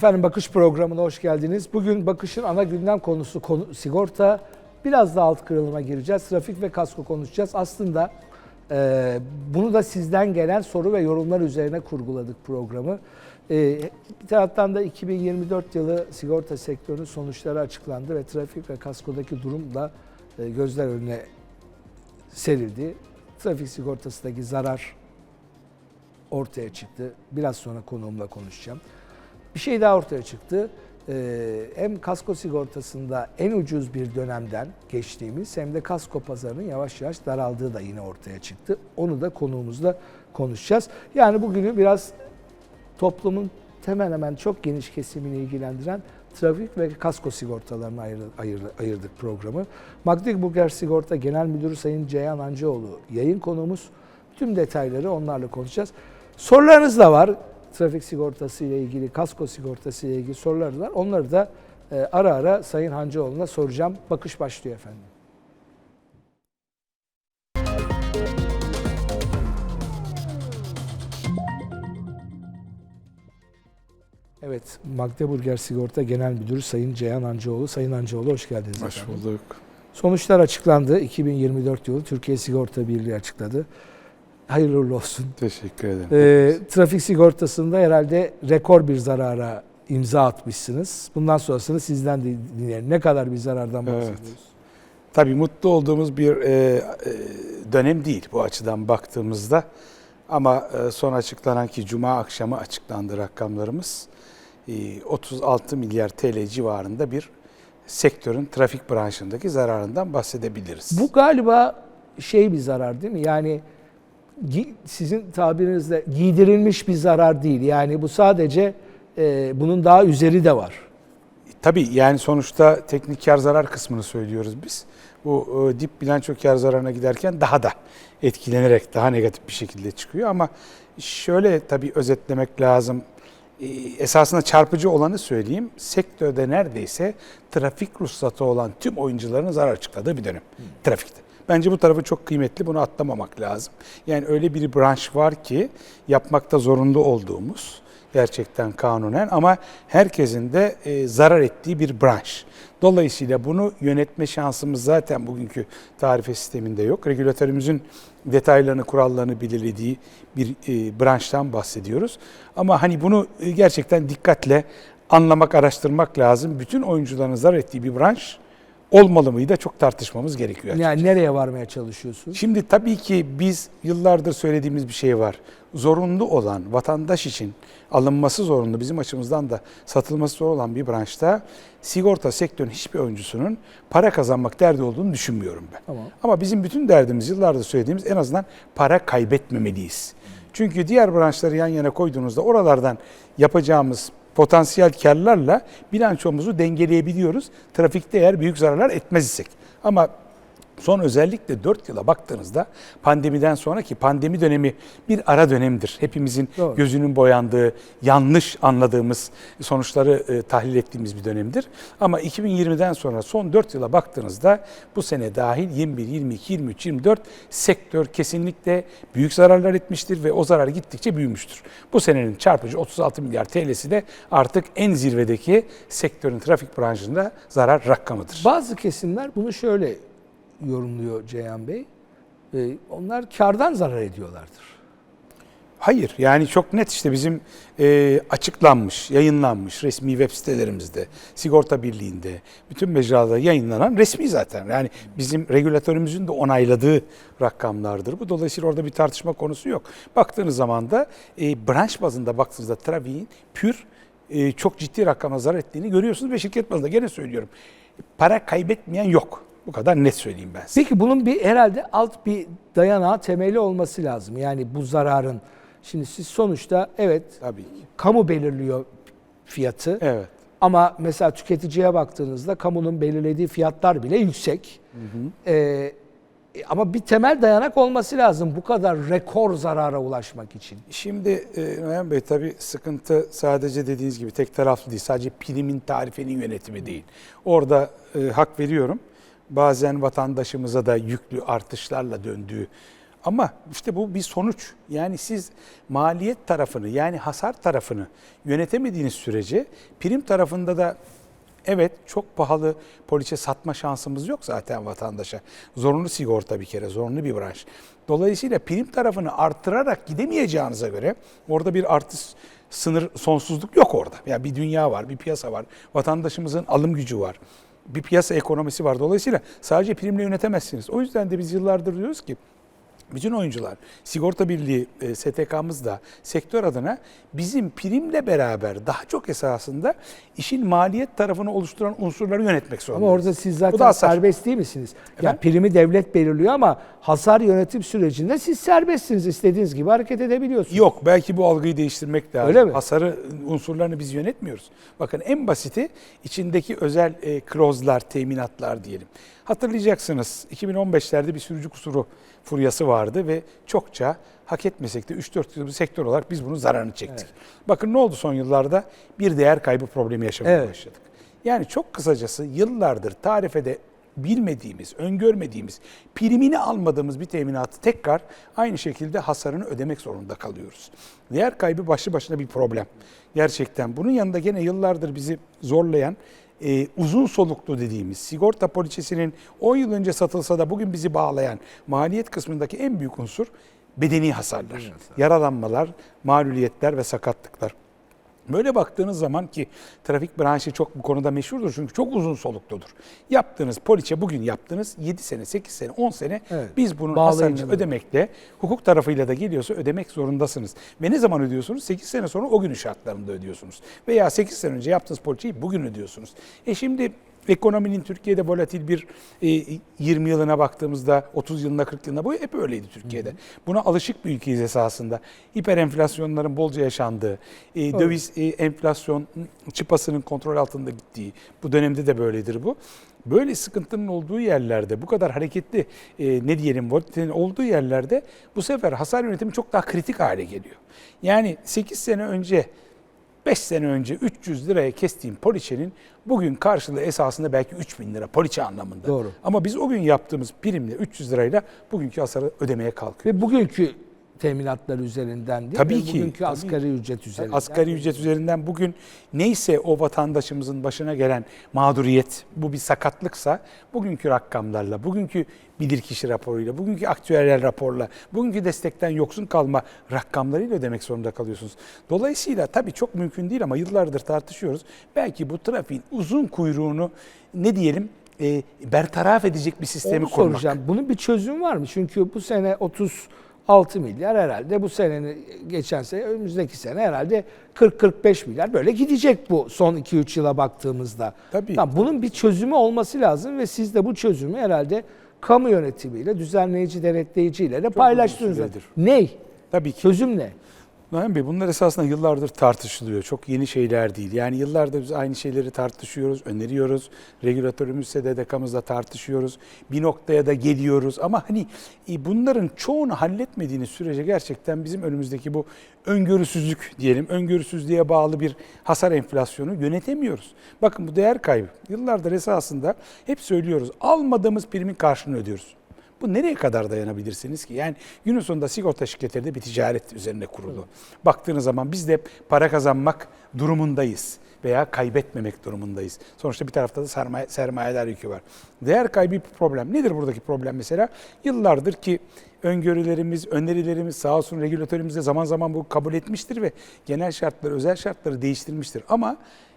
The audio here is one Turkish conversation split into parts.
Efendim Bakış programına hoş geldiniz. Bugün Bakış'ın ana gündem konusu konu, sigorta. Biraz da alt kırılıma gireceğiz. Trafik ve kasko konuşacağız. Aslında e, bunu da sizden gelen soru ve yorumlar üzerine kurguladık programı. E, bir taraftan da 2024 yılı sigorta sektörünün sonuçları açıklandı ve trafik ve kaskodaki durum da e, gözler önüne serildi. Trafik sigortasındaki zarar ortaya çıktı. Biraz sonra konuğumla konuşacağım. Bir şey daha ortaya çıktı. Ee, hem kasko sigortasında en ucuz bir dönemden geçtiğimiz hem de kasko pazarının yavaş yavaş daraldığı da yine ortaya çıktı. Onu da konuğumuzla konuşacağız. Yani bugünü biraz toplumun hemen hemen çok geniş kesimini ilgilendiren trafik ve kasko sigortalarına ayır, ayır, ayırdık programı. Magdeburger Sigorta Genel Müdürü Sayın Ceyhan Ancıoğlu yayın konuğumuz. Tüm detayları onlarla konuşacağız. Sorularınız da var. Trafik sigortası ile ilgili, kasko sigortası ile ilgili sorularınız var. Onları da e, ara ara Sayın Hancıoğlu'na soracağım. Bakış başlıyor efendim. Evet, Magdeburger Sigorta Genel Müdürü Sayın Ceyhan Ancıoğlu. Sayın Ancıoğlu hoş geldiniz. Hoş efendim. bulduk. Sonuçlar açıklandı. 2024 yılı Türkiye Sigorta Birliği açıkladı. Hayırlı uğurlu olsun. Teşekkür ederim. Ee, trafik sigortasında herhalde rekor bir zarara imza atmışsınız. Bundan sonrasını sizden de dinleyelim. Ne kadar bir zarardan Evet. bahsediyoruz? Tabii mutlu olduğumuz bir e, e, dönem değil bu açıdan baktığımızda. Ama e, son açıklanan ki Cuma akşamı açıklandı rakamlarımız. E, 36 milyar TL civarında bir sektörün trafik branşındaki zararından bahsedebiliriz. Bu galiba şey bir zarar değil mi? Yani sizin tabirinizle giydirilmiş bir zarar değil. Yani bu sadece e, bunun daha üzeri de var. Tabii yani sonuçta teknik kar zarar kısmını söylüyoruz biz. Bu e, dip bilanço kar zararına giderken daha da etkilenerek daha negatif bir şekilde çıkıyor ama şöyle tabii özetlemek lazım. E, Esasında çarpıcı olanı söyleyeyim. Sektörde neredeyse trafik ruhsatı olan tüm oyuncuların zarar açıkladığı bir dönem trafikte. Bence bu tarafı çok kıymetli. Bunu atlamamak lazım. Yani öyle bir branş var ki yapmakta zorunlu olduğumuz gerçekten kanunen ama herkesin de e, zarar ettiği bir branş. Dolayısıyla bunu yönetme şansımız zaten bugünkü tarife sisteminde yok. Regülatörümüzün detaylarını, kurallarını belirlediği bir e, branştan bahsediyoruz. Ama hani bunu e, gerçekten dikkatle anlamak, araştırmak lazım. Bütün oyuncuların zarar ettiği bir branş olmalı mıydı çok tartışmamız gerekiyor. Yani nereye varmaya çalışıyorsunuz? Şimdi tabii ki biz yıllardır söylediğimiz bir şey var. Zorunlu olan, vatandaş için alınması zorunlu, bizim açımızdan da satılması zor olan bir branşta sigorta sektörünün hiçbir oyuncusunun para kazanmak derdi olduğunu düşünmüyorum ben. Tamam. Ama bizim bütün derdimiz yıllardır söylediğimiz en azından para kaybetmemeliyiz. Çünkü diğer branşları yan yana koyduğunuzda oralardan yapacağımız potansiyel karlarla bilançomuzu dengeleyebiliyoruz. Trafikte eğer büyük zararlar etmez isek. Ama son özellikle 4 yıla baktığınızda pandemiden sonraki pandemi dönemi bir ara dönemdir. Hepimizin Doğru. gözünün boyandığı, yanlış anladığımız sonuçları e, tahlil ettiğimiz bir dönemdir. Ama 2020'den sonra son 4 yıla baktığınızda bu sene dahil 21, 22, 23, 24 sektör kesinlikle büyük zararlar etmiştir ve o zarar gittikçe büyümüştür. Bu senenin çarpıcı 36 milyar TL'si de artık en zirvedeki sektörün trafik branşında zarar rakamıdır. Bazı kesimler bunu şöyle yorumluyor Ceyhan Bey. Ee, onlar kardan zarar ediyorlardır. Hayır yani çok net işte bizim e, açıklanmış, yayınlanmış resmi web sitelerimizde, Sigorta Birliği'nde, bütün mecralarda yayınlanan resmi zaten. Yani bizim regülatörümüzün de onayladığı rakamlardır. Bu dolayısıyla orada bir tartışma konusu yok. Baktığınız zaman da e, branş bazında baktığınızda trafiğin pür e, çok ciddi rakama zarar ettiğini görüyorsunuz ve şirket bazında gene söylüyorum. Para kaybetmeyen yok. Bu kadar net söyleyeyim ben size. Peki bunun bir herhalde alt bir dayanağı temeli olması lazım. Yani bu zararın. Şimdi siz sonuçta evet Tabii ki. kamu belirliyor fiyatı. Evet. Ama mesela tüketiciye baktığınızda kamunun belirlediği fiyatlar bile yüksek. Ee, ama bir temel dayanak olması lazım bu kadar rekor zarara ulaşmak için. Şimdi e, Noyan Bey tabii sıkıntı sadece dediğiniz gibi tek taraflı değil. Sadece primin tarifenin yönetimi değil. Orada e, hak veriyorum. Bazen vatandaşımıza da yüklü artışlarla döndüğü Ama işte bu bir sonuç. Yani siz maliyet tarafını yani hasar tarafını yönetemediğiniz sürece prim tarafında da evet çok pahalı poliçe satma şansımız yok zaten vatandaşa. Zorunlu sigorta bir kere zorunlu bir branş. Dolayısıyla prim tarafını arttırarak gidemeyeceğinize göre orada bir artış sınır sonsuzluk yok orada. Yani bir dünya var, bir piyasa var. Vatandaşımızın alım gücü var. Bir piyasa ekonomisi var. Dolayısıyla sadece primle yönetemezsiniz. O yüzden de biz yıllardır diyoruz ki bütün oyuncular, sigorta birliği, e, STK'mız da sektör adına bizim primle beraber daha çok esasında işin maliyet tarafını oluşturan unsurları yönetmek Ama zorundayız. orada siz Bu zaten da hasar. serbest değil misiniz? Ya Efendim? primi devlet belirliyor ama hasar yönetim sürecinde siz serbestsiniz. istediğiniz gibi hareket edebiliyorsunuz. Yok belki bu algıyı değiştirmek lazım. Öyle mi? Hasarı unsurlarını biz yönetmiyoruz. Bakın en basiti içindeki özel e, klozlar, teminatlar diyelim. Hatırlayacaksınız 2015'lerde bir sürücü kusuru furyası vardı ve çokça hak etmesek de 3-4 yıl bir sektör olarak biz bunun zararını çektik. Bakın ne oldu son yıllarda? Bir değer kaybı problemi yaşamaya Evet. başladık. Yani çok kısacası yıllardır tarifede bilmediğimiz, öngörmediğimiz, primini almadığımız bir teminatı tekrar aynı şekilde hasarını ödemek zorunda kalıyoruz. Değer kaybı başlı başına bir problem. Gerçekten bunun yanında gene yıllardır bizi zorlayan e, uzun soluklu dediğimiz sigorta poliçesinin 10 yıl önce satılsa da bugün bizi bağlayan maliyet kısmındaki en büyük unsur bedeni hasarlar, yaralanmalar, mağluliyetler ve sakatlıklar. Böyle baktığınız zaman ki trafik branşı çok bu konuda meşhurdur çünkü çok uzun solukludur. Yaptığınız poliçe bugün yaptınız 7 sene, 8 sene, 10 sene Evet. biz bunun hasarını ödemekle hukuk tarafıyla da geliyorsa ödemek zorundasınız. Ve ne zaman ödüyorsunuz? 8 sene sonra o günün şartlarında ödüyorsunuz. Veya 8 sene önce yaptığınız poliçeyi bugün ödüyorsunuz. E şimdi ekonominin Türkiye'de volatil bir e, 20 yılına baktığımızda 30 yılına 40 yılına bu hep öyleydi Türkiye'de. Buna alışık bir ülkeyiz esasında. Hiper enflasyonların bolca yaşandığı, e, döviz e, enflasyon çıpasının kontrol altında gittiği bu dönemde de böyledir bu. Böyle sıkıntının olduğu yerlerde, bu kadar hareketli e, ne diyelim volatilitenin olduğu yerlerde bu sefer hasar yönetimi çok daha kritik hale geliyor. Yani 8 sene önce 5 sene önce 300 liraya kestiğim poliçenin bugün karşılığı esasında belki 3000 lira poliçe anlamında. Doğru. Ama biz o gün yaptığımız primle 300 lirayla bugünkü hasarı ödemeye kalkıyoruz. Ve bugünkü teminatlar üzerinden değil Tabii ki, bugünkü tabii. asgari ücret üzerinden. Asgari ücret üzerinden bugün neyse o vatandaşımızın başına gelen mağduriyet, bu bir sakatlıksa bugünkü rakamlarla, bugünkü bilirkişi raporuyla, bugünkü aktüeryel raporla, bugünkü destekten yoksun kalma rakamlarıyla ödemek zorunda kalıyorsunuz. Dolayısıyla tabii çok mümkün değil ama yıllardır tartışıyoruz. Belki bu trafiğin uzun kuyruğunu ne diyelim e, bertaraf edecek bir sistemi Onu kurmak. soracağım. Bunun bir çözümü var mı? Çünkü bu sene 36 milyar herhalde bu senenin geçen sene önümüzdeki sene herhalde 40-45 milyar böyle gidecek bu son 2-3 yıla baktığımızda. Tabii. Tamam, bunun bir çözümü olması lazım ve siz de bu çözümü herhalde kamu yönetimiyle, düzenleyici, denetleyiciyle de paylaştınız. süredir. Ney? Tabii ki. Çözüm ne? Naim Bey bunlar esasında yıllardır tartışılıyor. Çok yeni şeyler değil. Yani yıllardır biz aynı şeyleri tartışıyoruz, öneriyoruz. Regülatörümüzle de tartışıyoruz. Bir noktaya da geliyoruz. Ama hani e, bunların çoğunu halletmediğiniz sürece gerçekten bizim önümüzdeki bu öngörüsüzlük diyelim, öngörüsüzlüğe bağlı bir hasar enflasyonu yönetemiyoruz. Bakın bu değer kaybı. Yıllardır esasında hep söylüyoruz. Almadığımız primin karşılığını ödüyoruz. Bu nereye kadar dayanabilirsiniz ki? Yani günün sonunda sigorta şirketleri de bir ticaret üzerine kurulu. Baktığınız zaman biz de para kazanmak durumundayız veya kaybetmemek durumundayız. Sonuçta bir tarafta da sermaye, sermayeler yükü var. Değer kaybı bir problem. Nedir buradaki problem mesela? Yıllardır ki öngörülerimiz, önerilerimiz sağ olsun regülatörümüz de zaman zaman bu kabul etmiştir ve genel şartları, özel şartları değiştirmiştir. Ama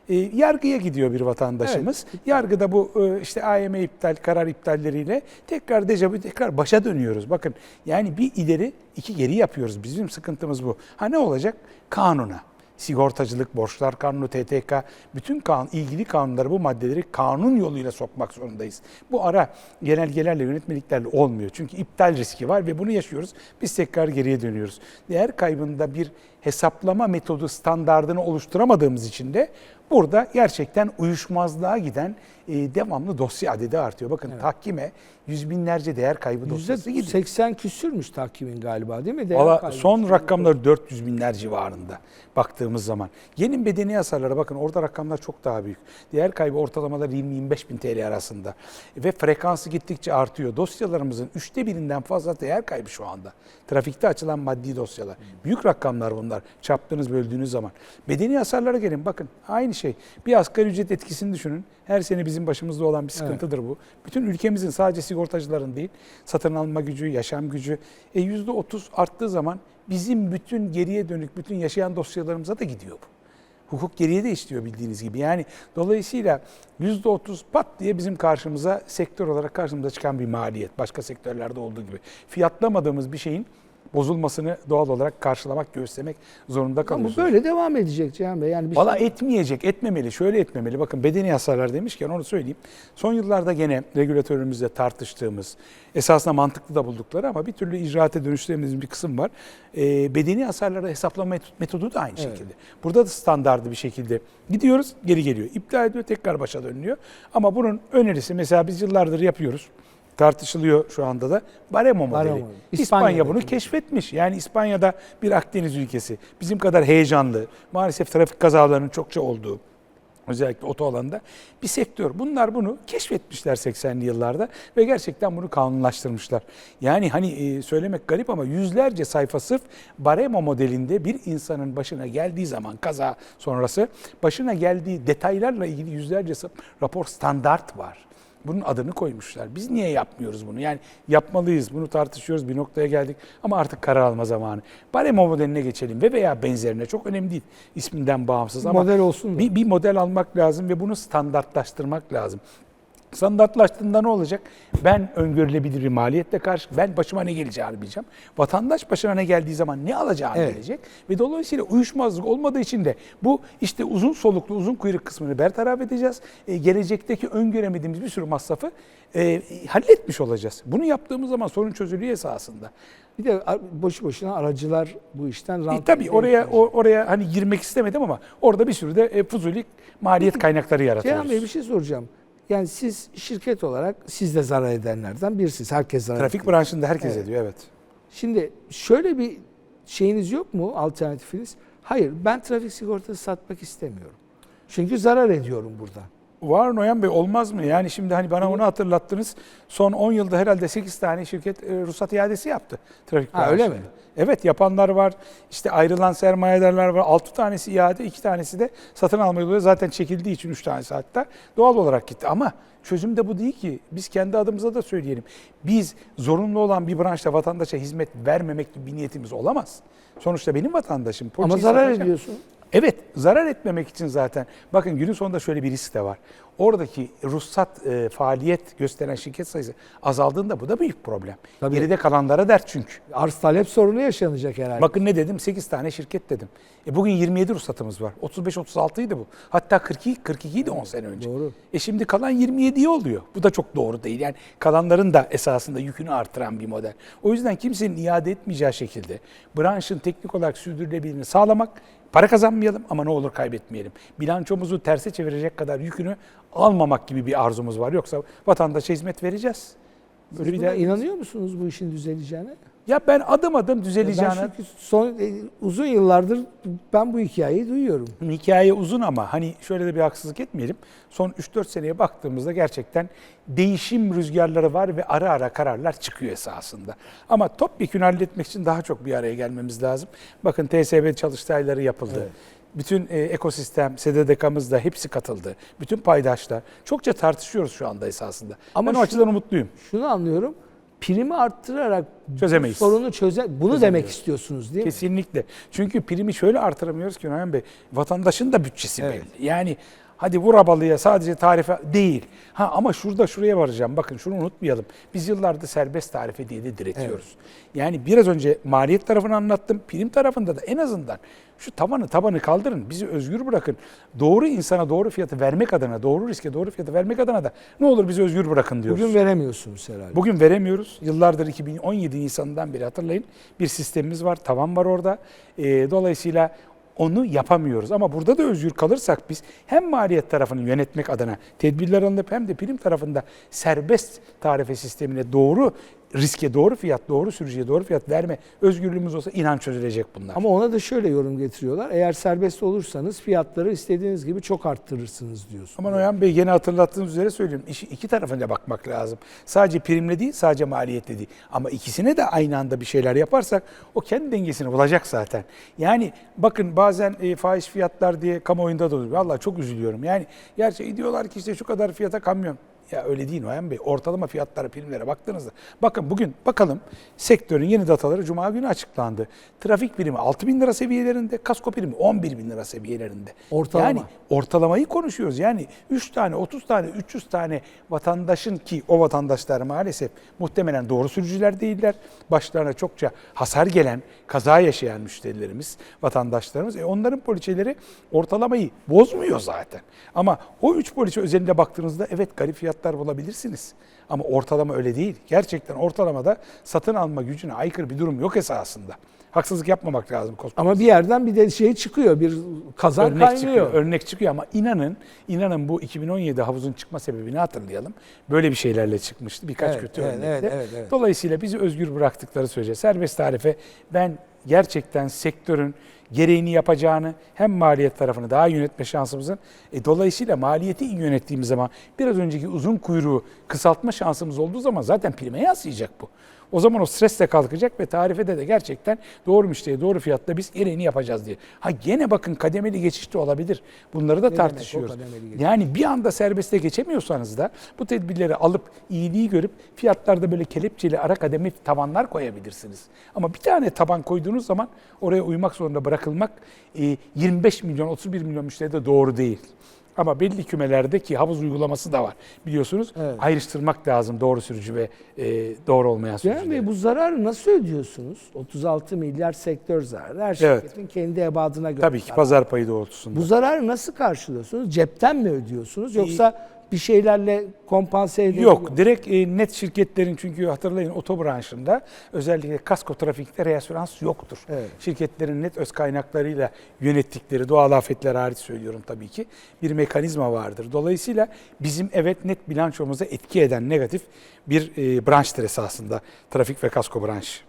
e, yargıya gidiyor bir vatandaşımız. Yargıda bu e, işte AYM iptal, karar iptalleriyle tekrar dejavu, tekrar başa dönüyoruz. Bakın yani bir ileri iki geri yapıyoruz. Bizim sıkıntımız bu. Ha ne olacak? Kanuna. Sigortacılık, borçlar kanunu, TTK, bütün kanun, ilgili kanunları bu maddeleri kanun yoluyla sokmak zorundayız. Bu ara genelgelerle, yönetmeliklerle olmuyor. Çünkü iptal riski var ve bunu yaşıyoruz. Biz tekrar geriye dönüyoruz. Değer kaybında bir hesaplama metodu standardını oluşturamadığımız için de burada gerçekten uyuşmazlığa giden e, devamlı dosya adedi artıyor. Bakın tahkime yüz binlerce değer kaybı dosyası gidiyor. %80 küsürmüş tahkimin galiba değil mi? Değer Valla son rakamlar 400 binler civarında baktığımız zaman. Yeni bedeni hasarlara bakın orada rakamlar çok daha büyük. Değer kaybı ortalamalar 20-25 bin TL arasında. Ve frekansı gittikçe artıyor. Dosyalarımızın üçte birinden fazla değer kaybı şu anda. Trafikte açılan maddi dosyalar. Büyük rakamlar bunlar. Çarptığınız böldüğünüz zaman. Bedeni hasarlara gelin bakın aynı şey. Bir asgari ücret etkisini düşünün. Her sene bizim başımızda olan bir sıkıntıdır bu. Bütün ülkemizin sadece sigortacıların değil, satın alma gücü, yaşam gücü e %30 arttığı zaman bizim bütün geriye dönük bütün yaşayan dosyalarımıza da gidiyor bu. Hukuk geriye de işliyor bildiğiniz gibi. Yani dolayısıyla %30 pat diye bizim karşımıza sektör olarak karşımıza çıkan bir maliyet. Başka sektörlerde olduğu gibi. Fiyatlamadığımız bir şeyin bozulmasını doğal olarak karşılamak, göğüslemek zorunda Ama bu kalıyoruz. böyle devam edecek Cihan Bey. Yani bir Valla şey- etmeyecek, etmemeli, şöyle etmemeli. Bakın bedeni hasarlar demişken onu söyleyeyim. Son yıllarda gene regülatörümüzle tartıştığımız, esasında mantıklı da buldukları ama bir türlü icraate dönüştüremediğimiz bir kısım var. Ee, bedeni hasarları hesaplama met- metodu da aynı Evet. şekilde. Burada da standardı bir şekilde gidiyoruz, geri geliyor. İptal ediyor, tekrar başa dönülüyor. Ama bunun önerisi mesela biz yıllardır yapıyoruz. Tartışılıyor şu anda da. Baremo modeli. Baremo. İspanya bunu keşfetmiş. Yani İspanya'da bir Akdeniz ülkesi. Bizim kadar heyecanlı, maalesef trafik kazalarının çokça olduğu, özellikle otoalanda bir sektör. Bunlar bunu keşfetmişler 80'li yıllarda ve gerçekten bunu kanunlaştırmışlar. Yani hani e, söylemek garip ama yüzlerce sayfa sırf Baremo modelinde bir insanın başına geldiği zaman kaza sonrası başına geldiği detaylarla ilgili yüzlerce rapor standart var. Bunun adını koymuşlar. Biz niye yapmıyoruz bunu? Yani yapmalıyız. Bunu tartışıyoruz. Bir noktaya geldik. Ama artık karar alma zamanı. Baremo modeline geçelim ve veya benzerine. Çok önemli değil. isminden bağımsız ama Model olsun bir, bir model almak lazım ve bunu standartlaştırmak lazım. Standartlaştığında ne olacak? Ben öngörülebilir bir maliyetle karşı, ben başıma ne geleceğini bileceğim. Vatandaş başına ne geldiği zaman ne alacağını Evet. bilecek. Ve dolayısıyla uyuşmazlık olmadığı için de bu işte uzun soluklu, uzun kuyruk kısmını bertaraf edeceğiz. E, gelecekteki öngöremediğimiz bir sürü masrafı e, halletmiş olacağız. Bunu yaptığımız zaman sorun çözülüyor esasında. Bir de boşu boşuna aracılar bu işten E, rant tabii oraya o- oraya hani girmek istemedim ama orada bir sürü de e, fuzuli maliyet kaynakları yaratıyoruz. Cihan Bey bir şey soracağım. Yani siz şirket olarak siz de zarar edenlerden birisiniz. Herkes zarar Trafik ediyor. branşında herkes Evet. ediyor evet. Şimdi şöyle bir şeyiniz yok mu alternatifiniz? Hayır ben trafik sigortası satmak istemiyorum. Çünkü zarar ediyorum burada. Var Noyan Bey olmaz mı? Yani şimdi hani bana onu hatırlattınız. Son 10 yılda herhalde 8 tane şirket e, ruhsat iadesi yaptı trafik Ha, öyle mi? Evet yapanlar var. İşte ayrılan sermayedarlar var. 6 tanesi iade, 2 tanesi de satın alma yoluyla zaten çekildiği için 3 tanesi hatta doğal olarak gitti. Ama çözüm de bu değil ki. Biz kendi adımıza da söyleyelim. Biz zorunlu olan bir branşta vatandaşa hizmet vermemek gibi bir niyetimiz olamaz. Sonuçta benim vatandaşım. Ama zarar satacak. ediyorsun. Evet, zarar etmemek için zaten. Bakın günün sonunda şöyle bir risk de var. Oradaki ruhsat e, faaliyet gösteren şirket sayısı azaldığında bu da büyük problem. Tabii. Geride kalanlara dert çünkü. Arz talep sorunu yaşanacak herhalde. Bakın ne dedim? 8 tane şirket dedim. E bugün 27 ruhsatımız var. 35-36 idi bu. Hatta 42 42 idi 10 sene önce. Doğru. E şimdi kalan 27'ye oluyor. Bu da çok doğru değil. Yani kalanların da esasında yükünü artıran bir model. O yüzden kimsenin iade etmeyeceği şekilde branşın teknik olarak sürdürülebilirliğini sağlamak, para kazanmayalım ama ne olur kaybetmeyelim. Bilançomuzu terse çevirecek kadar yükünü almamak gibi bir arzumuz var. Yoksa vatandaşa hizmet vereceğiz. Böyle Siz bir de inanıyor musunuz bu işin düzeleceğine? ya ben adım adım düzeleceğine Ben çünkü son e, uzun yıllardır ben bu hikayeyi duyuyorum. Hikaye uzun ama hani şöyle de bir haksızlık etmeyelim. Son 3-4 seneye baktığımızda gerçekten değişim rüzgarları var ve ara ara kararlar çıkıyor esasında. Ama topyekun halletmek için daha çok bir araya gelmemiz lazım. Bakın TSB çalıştayları yapıldı. Evet. Bütün e, ekosistem, SDDK'mız da hepsi katıldı. Bütün paydaşlar. Çokça tartışıyoruz şu anda esasında. Ama ben o şu- açıdan umutluyum. Şunu anlıyorum. Primi arttırarak Çözemeyiz. sorunu çöze bunu demek istiyorsunuz değil mi? Kesinlikle. Çünkü primi şöyle artıramıyoruz ki Orhan Bey. Vatandaşın da bütçesi Evet. belli. Yani hadi vur abalıya sadece tarife değil. Ha ama şurada şuraya varacağım. Bakın şunu unutmayalım. Biz yıllardır serbest tarife diye de diretiyoruz. Yani biraz önce maliyet tarafını anlattım. Prim tarafında da en azından şu tavanı tabanı kaldırın. Bizi özgür bırakın. Doğru insana doğru fiyatı vermek adına, doğru riske doğru fiyatı vermek adına da ne olur bizi özgür bırakın diyoruz. Bugün veremiyorsunuz herhalde. Bugün veremiyoruz. Yıllardır 2017 Nisan'dan beri hatırlayın bir sistemimiz var, tavan var orada. Ee, dolayısıyla onu yapamıyoruz. Ama burada da özgür kalırsak biz hem maliyet tarafını yönetmek adına tedbirler alınıp hem de prim tarafında serbest tarife sistemine doğru riske doğru fiyat, doğru sürücüye doğru fiyat verme özgürlüğümüz olsa inan çözülecek bunlar. Ama ona da şöyle yorum getiriyorlar. Eğer serbest olursanız fiyatları istediğiniz gibi çok arttırırsınız diyorsun. Aman Oyhan Bey yine hatırlattığınız üzere söylüyorum. İşi iki tarafına bakmak lazım. Sadece primle değil, sadece maliyetle değil. Ama ikisine de aynı anda bir şeyler yaparsak o kendi dengesini bulacak zaten. Yani bakın bazen e, fahiş fiyatlar diye kamuoyunda da oluyor. Vallahi çok üzülüyorum. Yani gerçi diyorlar ki işte şu kadar fiyata kamyon. Ya öyle değil Noyan Bey. Ortalama fiyatlara, primlere baktığınızda. Bakın bugün bakalım sektörün yeni dataları Cuma günü açıklandı. Trafik primi 6 bin lira seviyelerinde, kasko primi 11 bin lira seviyelerinde. Ortalama. Yani ortalamayı konuşuyoruz. Yani 3 tane, 30 tane, 300 tane vatandaşın ki o vatandaşlar maalesef muhtemelen doğru sürücüler değiller. Başlarına çokça hasar gelen, kaza yaşayan müşterilerimiz, vatandaşlarımız. E onların poliçeleri ortalamayı bozmuyor zaten. Ama o 3 poliçe özelinde baktığınızda evet garip fiyatlar bulabilirsiniz. Ama ortalama öyle değil. Gerçekten ortalamada satın alma gücüne aykırı bir durum yok esasında. Haksızlık yapmamak lazım. koskoca Ama bir yerden bir de şey çıkıyor. Bir kazan örnek kaynıyor. çıkıyor. Örnek çıkıyor ama inanın inanın bu 2017 havuzun çıkma sebebini hatırlayalım. Böyle bir şeylerle çıkmıştı. Birkaç Evet, kötü evet, örnekle. evet, evet, evet. Dolayısıyla bizi özgür bıraktıkları sürece serbest tarife ben gerçekten sektörün gereğini yapacağını hem maliyet tarafını daha yönetme şansımızın e, dolayısıyla maliyeti iyi yönettiğimiz zaman biraz önceki uzun kuyruğu kısaltma şansımız olduğu zaman zaten prime yansıyacak bu. O zaman o stres de kalkacak ve tarifede de gerçekten doğru müşteriye doğru fiyatta biz gereğini yapacağız diye. Ha gene bakın kademeli geçiş de olabilir. Bunları da Ne tartışıyoruz. Yani bir anda serbeste geçemiyorsanız da bu tedbirleri alıp iyiliği görüp fiyatlarda böyle kelepçeli ara kademe tavanlar koyabilirsiniz. Ama bir tane taban koyduğunuz zaman oraya uymak zorunda bırakılmak e, 25 milyon 31 milyon müşteride doğru değil. Ama belli kümelerde ki havuz uygulaması da var biliyorsunuz. Evet. Ayrıştırmak lazım doğru sürücü ve e, doğru olmayan sürücüleri. Bey bu zararı nasıl ödüyorsunuz? 36 milyar sektör zararı. Her şirketin kendi ebadına göre. Tabii ki zarar. pazar payı doğrultusunda. Bu zararı nasıl karşılıyorsunuz? Cepten mi ödüyorsunuz? Yoksa bir şeylerle kompanse edebiliyor Yok, direkt e, net şirketlerin çünkü hatırlayın oto branşında özellikle kasko trafikte reasürans yoktur. Evet. Şirketlerin net öz kaynaklarıyla yönettikleri doğal afetler hariç söylüyorum tabii ki bir mekanizma vardır. Dolayısıyla bizim evet net bilançomuza etki eden negatif bir e, branştır esasında trafik ve kasko branşı.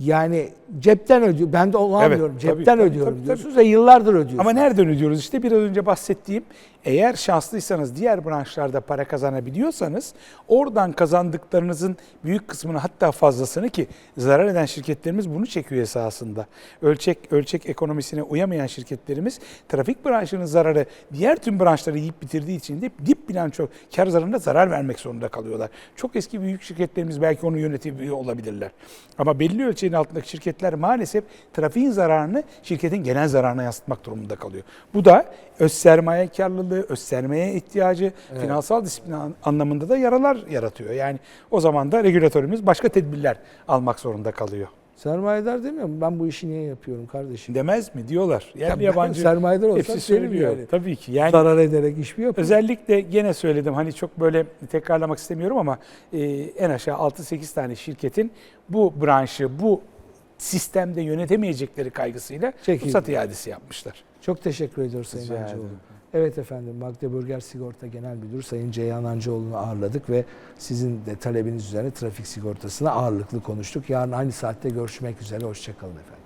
Yani cepten ödüyor. Ben de onu Evet, anlıyorum. tabii, Cepten tabii, ödüyorum tabii, diyorsunuz ve yıllardır ödüyorsunuz. Ama nereden ödüyoruz? İşte biraz önce bahsettiğim eğer şanslıysanız diğer branşlarda para kazanabiliyorsanız oradan kazandıklarınızın büyük kısmını hatta fazlasını ki zarar eden şirketlerimiz bunu çekiyor esasında. Ölçek ölçek ekonomisine uyamayan şirketlerimiz trafik branşının zararı diğer tüm branşları yiyip bitirdiği için de dip bilanço kar zararında zarar vermek zorunda kalıyorlar. Çok eski büyük şirketlerimiz belki onu yönetebiliyor olabilirler. Ama belli ölçeğin altındaki şirketler maalesef trafiğin zararını şirketin genel zararına yansıtmak durumunda kalıyor. Bu da öz sermaye karlılığı, öz sermaye ihtiyacı, finansal disiplin an- anlamında da yaralar yaratıyor. Yani o zaman da regülatörümüz başka tedbirler almak zorunda kalıyor. Sermayedar demiyor mu? Ben bu işi niye yapıyorum kardeşim? Demez mi diyorlar. Yerli ben yabancı sermayedar derim söylüyor. yani. Tabii ki. Yani Zarar ederek iş mi yapıyorum? Özellikle gene söyledim hani çok böyle tekrarlamak istemiyorum ama e, en aşağı 6-8 tane şirketin bu branşı, bu sistemde yönetemeyecekleri kaygısıyla Çekildi. ruhsat iadesi yapmışlar. Çok teşekkür ediyoruz Sayın Hancıoğlu. Evet efendim Magdeburger Sigorta Genel Müdürü Sayın Ceyhan Hancıoğlu'nu ağırladık ve sizin de talebiniz üzerine trafik sigortasına ağırlıklı konuştuk. Yarın aynı saatte görüşmek üzere. Hoşçakalın efendim.